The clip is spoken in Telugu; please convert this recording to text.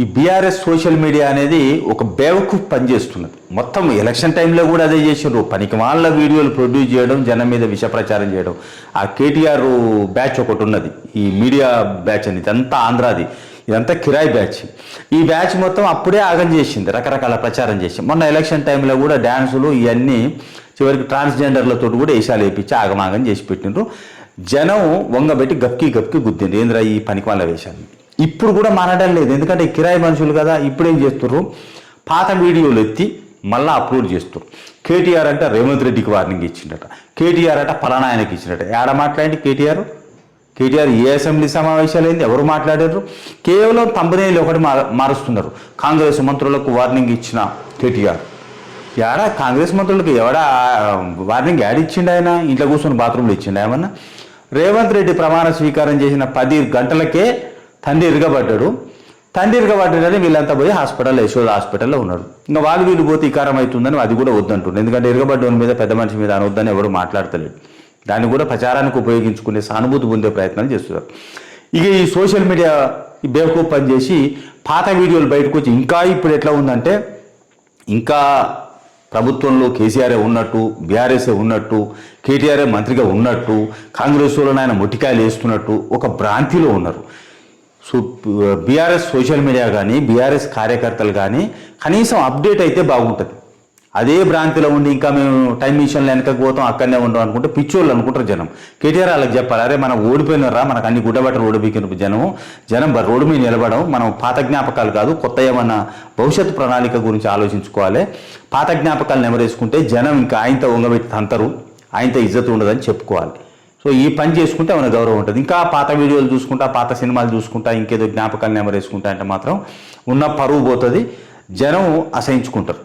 ఈ బీఆర్ఎస్ సోషల్ మీడియా అనేది ఒక బేవకు పనిచేస్తున్నది. మొత్తం ఎలక్షన్ టైంలో కూడా అదే చేసిండ్రు. పనికి వాళ్ళ వీడియోలు ప్రొడ్యూస్ చేయడం జనం మీద విష ప్రచారం చేయడం. ఆ కేటీఆర్ బ్యాచ్ ఒకటి ఉన్నది. ఈ మీడియా బ్యాచ్ అని. ఇదంతా ఆంధ్రాది. ఇదంతా కిరాయి బ్యాచ్. ఈ బ్యాచ్ మొత్తం అప్పుడే ఆగం చేసింది. రకరకాల ప్రచారం చేసి. మొన్న ఎలక్షన్ టైంలో కూడా డ్యాన్సులు ఇవన్నీ చివరికి ట్రాన్స్జెండర్లతో కూడా వేషాలు వేయించి ఆగమాగం చేసి పెట్టిండ్రు. జనం వంగబెట్టి గప్కి గప్కి గుద్దిండ్రు. ఏంద్రా ఈ పనికి వాళ్ళ వేషాన్ని ఇప్పుడు కూడా మానడం లేదు. ఎందుకంటే కిరాయి మనుషులు కదా ఇప్పుడు ఏం చేస్తుర్రు? పాత వీడియోలు ఎత్తి మళ్ళీ అప్లోడ్ చేస్తారు కేటీఆర్ అంటే రేవంత్ రెడ్డికి వార్నింగ్ ఇచ్చిండట. కేటీఆర్ అంటే పలానా ఆయనకి ఇచ్చిండట. ఏడ మాట్లాడి కేటీఆర్? కేటీఆర్ ఏ అసెంబ్లీ సమావేశాలు అయింది? ఎవరు మాట్లాడారు? కేవలం తంబనేలు ఒకటి మారు మారుస్తున్నారు. కాంగ్రెస్ మంత్రులకు వార్నింగ్ ఇచ్చిన కేటీఆర్. ఏడా కాంగ్రెస్ మంత్రులకు ఎవడా వార్నింగ్ యాడ్ ఇచ్చిండు ఆయన? ఇంట్లో కూర్చొని బాత్రూంలో ఇచ్చిండు ఏమన్నా? రేవంత్ రెడ్డి ప్రమాణ స్వీకారం చేసిన పది గంటలకే తండ్రి ఇరగబడ్డాడు. తండ్రి ఇరగబడ్డాడని వీళ్ళంతా పోయి హాస్పిటల్ యశోద హాస్పిటల్లో ఉన్నారు. ఇంకా వాళ్ళు వీళ్ళు పోతే ఇకారం అవుతుందని అది కూడా వద్దంటుండే. ఎందుకంటే ఇరగబడ్డోని మీద పెద్ద మనిషి మీద అనొద్దని ఎవరు మాట్లాడతలేడు దాన్ని కూడా ప్రచారానికి ఉపయోగించుకునే సానుభూతి పొందే ప్రయత్నం చేస్తున్నారు. ఇక ఈ సోషల్ మీడియా ఈ బేవకూఫ్ పని చేసి పాత వీడియోలు బయటకు వచ్చి ఇంకా ఇప్పుడు ఎట్లా ఉందంటే ఇంకా ప్రభుత్వంలో కేసీఆరే ఉన్నట్టు బీఆర్ఎస్ఏ ఉన్నట్టు కేటీఆర్ఏ మంత్రిగా ఉన్నట్టు కాంగ్రెస్లో ఆయన మొట్టికాయలు వేస్తున్నట్టు ఒక భ్రాంతిలో ఉన్నారు. సో బీఆర్ఎస్ సోషల్ మీడియా కానీ బీఆర్ఎస్ కార్యకర్తలు కానీ కనీసం అప్డేట్ అయితే బాగుంటుంది. అదే భ్రాంతిలో ఉండి ఇంకా మేము టైం మిషన్లో వెనకకు పోతాం అక్కడనే ఉండం అనుకుంటే పిచ్చోళ్ళు అనుకుంటారు జనం. కేటీఆర్ వాళ్ళకి చెప్పాలి అరే మనం ఓడిపోయినారా మనకు అన్ని గుడ్డబట్టలు ఓడిపోయిన జనం జనం రోడ్డు మీద నిలబడం మనం పాత జ్ఞాపకాలు కాదు కొత్త ఏమన్నా భవిష్యత్తు ప్రణాళిక గురించి ఆలోచించుకోవాలి. పాత జ్ఞాపకాలు నెమరేసుకుంటే జనం ఇంకా ఆయనతో ఉంగబెట్టి తంతరు. ఆయనతో ఇజ్జత్ ఉండదని చెప్పుకోవాలి. సో ఈ పని చేసుకుంటే ఏమైనా గౌరవం ఉంటుంది. ఇంకా పాత వీడియోలు చూసుకుంటా పాత సినిమాలు చూసుకుంటా ఇంకేదో జ్ఞాపకాలు నెమరేసుకుంటా అంటే మాత్రం ఉన్న పరువు పోతుంది. జనం అసహించుకుంటారు.